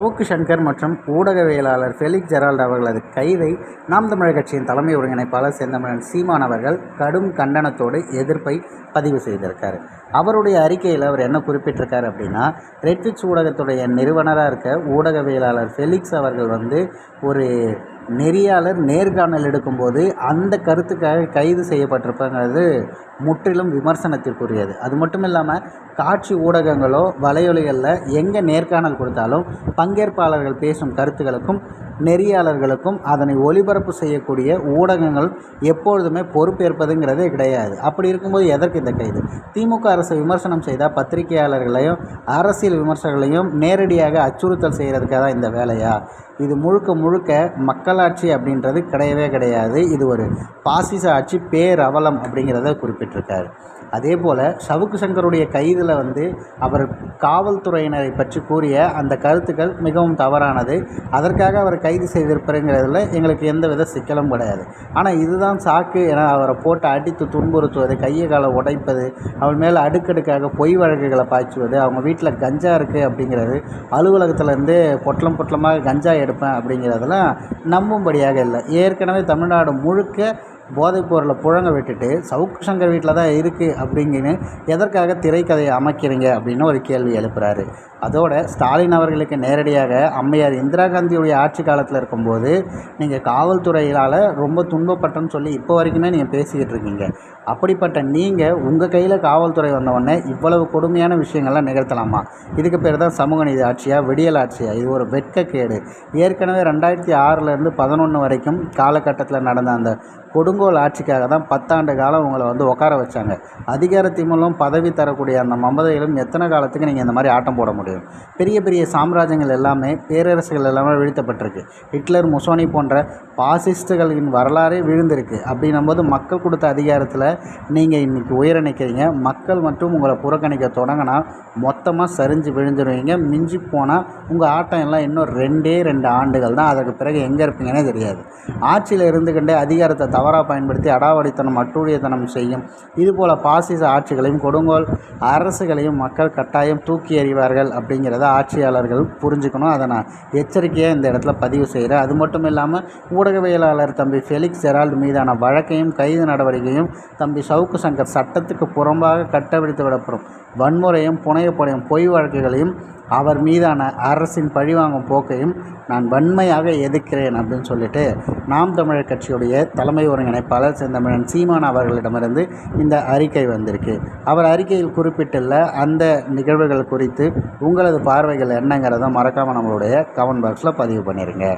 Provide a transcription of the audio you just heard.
சவுக்கு சங்கர் மற்றும் ஊடகவியலாளர் Felix Gerald அவர்களது கைதை நாம் தமிழர் கட்சியின் தலைமை ஒருங்கிணைப்பாளர் செந்தமிழன் சீமான் அவர்கள் கடும் கண்டனத்தோடு எதிர்ப்பை பதிவு செய்திருக்கார். அவருடைய அறிக்கையில் அவர் என்ன குறிப்பிட்டிருக்காரு அப்படின்னா ரெட்ஃபிக்ஸ் ஊடகத்துடைய நிறுவனராக இருக்க ஊடகவியலாளர் ஃபெலிக்ஸ் அவர்கள் வந்து ஒரு நெறியாளர் நேர்காணல் எடுக்கும்போது அந்த கருத்துக்காக கைது செய்யப்பட்டிருப்பங்கிறது முற்றிலும் விமர்சனத்திற்குரியது. அது மட்டும் இல்லாமல் காட்சி ஊடகங்களோ வலையொலிகளில் எங்கே நேர்காணல் கொடுத்தாலும் பங்கேற்பாளர்கள் பேசும் கருத்துக்களுக்கும் நெறியாளர்களுக்கும் அதனை ஒளிபரப்பு செய்யக்கூடிய ஊடகங்கள் எப்பொழுதுமே பொறுப்பேற்பதுங்கிறதே கிடையாது. அப்படி இருக்கும்போது எதற்கு இந்த கைது? திமுக அரசு விமர்சனம் செய்தால் பத்திரிகையாளர்களையும் அரசியல் விமர்சகர்களையும் நேரடியாக அச்சுறுத்தல் செய்கிறதுக்காக தான் இந்த வேலையா? இது முழுக்க முழுக்க மக்களாட்சி அப்படின்றது கிடையவே கிடையாது. இது ஒரு பாசிச ஆட்சி பேரவலம் அப்படிங்கிறத குறிப்பிட்டிருக்காரு. அதே போல் சவுக்கு சங்கருடைய கைதில் வந்து அவர் காவல்துறையினரை பற்றி கூறிய அந்த கருத்துக்கள் மிகவும் தவறானது. அதற்காக அவர் கைது செய்திருப்பதுங்கிறதுல எங்களுக்கு எந்த வித சிக்கலும் கிடையாது. ஆனால் இதுதான் சாக்கு என அவரை போட்டு அடித்து துன்புறுத்துவது கையை காலை உடைப்பது அவர் மேலே அடுக்கடுக்காக பொய் வழக்குகளை பாய்ச்சுவது அவங்க வீட்டில் கஞ்சா இருக்குது அப்படிங்கிறது அலுவலகத்திலேருந்து பொட்டலம் பொட்டலமாக கஞ்சா எடுப்பேன் அப்படிங்கிறதெல்லாம் நம்பும்படியாக இல்லை. ஏற்கனவே தமிழ்நாடு முழுக்க போதைப் பொருளை புழங்க விட்டுட்டு சவுக்கு சங்கர் வீட்டில் தான் இருக்குது அப்படிங்கன்னு எதற்காக திரைக்கதையை அமைக்கிறீங்க அப்படின்னு ஒரு கேள்வி எழுப்புறாரு. அதோட ஸ்டாலின் அவர்களுக்கு நேரடியாக அம்மையார் இந்திரா காந்தியுடைய ஆட்சி காலத்தில் இருக்கும்போது நீங்கள் காவல்துறையால் ரொம்ப துன்பப்பட்டேன்னு சொல்லி இப்போ வரைக்குமே நீங்கள் பேசிக்கிட்டு இருக்கீங்க. அப்படிப்பட்ட நீங்கள் உங்கள் கையில் காவல்துறை வந்தவுடனே இவ்வளவு கொடுமையான விஷயங்கள்லாம் நிகழ்த்தலாமா? இதுக்கு பேர் தான் சமூக நீதி ஆட்சியா விடியல் ஆட்சியா? இது ஒரு வெட்கக்கேடு. ஏற்கனவே ரெண்டாயிரத்தி ஆறிலேருந்து பதினொன்று வரைக்கும் காலகட்டத்தில் நடந்த அந்த கொடுங்கோல் ஆட்சிக்காக தான் பத்தாண்டு காலம் உங்களை வந்து உட்கார வச்சாங்க. அதிகார மூலம் பதவி தரக்கூடிய அந்த மமதையிலும் எத்தனை காலத்துக்கு நீங்கள் இந்த மாதிரி ஆட்டம் போட முடியும்? பெரிய பெரிய சாம்ராஜ்யங்கள் எல்லாமே பேரரசுகள் எல்லாமே வீழ்த்தப்பட்டிருக்கு. ஹிட்லர் முசோனி போன்ற பாசிஸ்டுகளின் வரலாறே விழுந்திருக்கு. அப்படின்னும் போது மக்கள் கொடுத்த அதிகாரத்தில் நீங்கள் இன்றைக்கி உயர நிற்கிறீங்க மக்கள் மற்றும் உங்களை புறக்கணிக்க தொடங்கினா மொத்தமாக சரிஞ்சு விழுந்துருவீங்க. மிஞ்சி போனால் உங்கள் ஆட்டம் எல்லாம் இன்னும் ரெண்டே ரெண்டு ஆண்டுகள் தான். அதற்கு பிறகு எங்கே இருப்பீங்கன்னே தெரியாது. ஆட்சியில் இருந்துக்கிட்டே அதிகாரத்தை தவறாக பயன்படுத்தி அடாவடித்தனம் அட்டூழியத்தனம் செய்யும். இதுபோல் பாசிச ஆட்சிகளையும் கொடுங்கோல் அரசுகளையும் மக்கள் கட்டாயம் தூக்கி எறிவார்கள் அப்படிங்கிறத ஆட்சியாளர்கள் புரிஞ்சுக்கணும். அதை நான் எச்சரிக்கையாக இந்த இடத்துல பதிவு செய்கிறேன் அது மட்டும் இல்லாமல் ஊடகவியலாளர் தம்பி ஃபெலிக்ஸ் ஜெரால்டு மீதான வழக்கையும் கைது நடவடிக்கையும் தம்பி சவுக்கு சங்கர் சட்டத்துக்கு புறம்பாக கட்டவிழ்த்து விடப்படும். வன்முறையும் புனையப்படையும் பொய் வழக்குகளையும் அவர் மீதான அரசின் பழிவாங்கும் போக்கையும் நான் வன்மையாக எதிர்க்கிறேன் அப்படின்னு சொல்லிட்டு நாம் தமிழர் கட்சியுடைய தலைமை ஒருங்கிணைப்பாளர் செந்தமிழன் சீமான் அவர்களிடமிருந்து இந்த அறிக்கை வந்திருக்கு. அவர் அறிக்கையில் குறிப்பிட்டுள்ள அந்த நிகழ்வுகள் குறித்து உங்களது பார்வைகள் என்னங்கிறத மறக்காமல் நம்மளுடைய கமெண்ட் பாக்ஸில் பதிவு பண்ணிடுங்க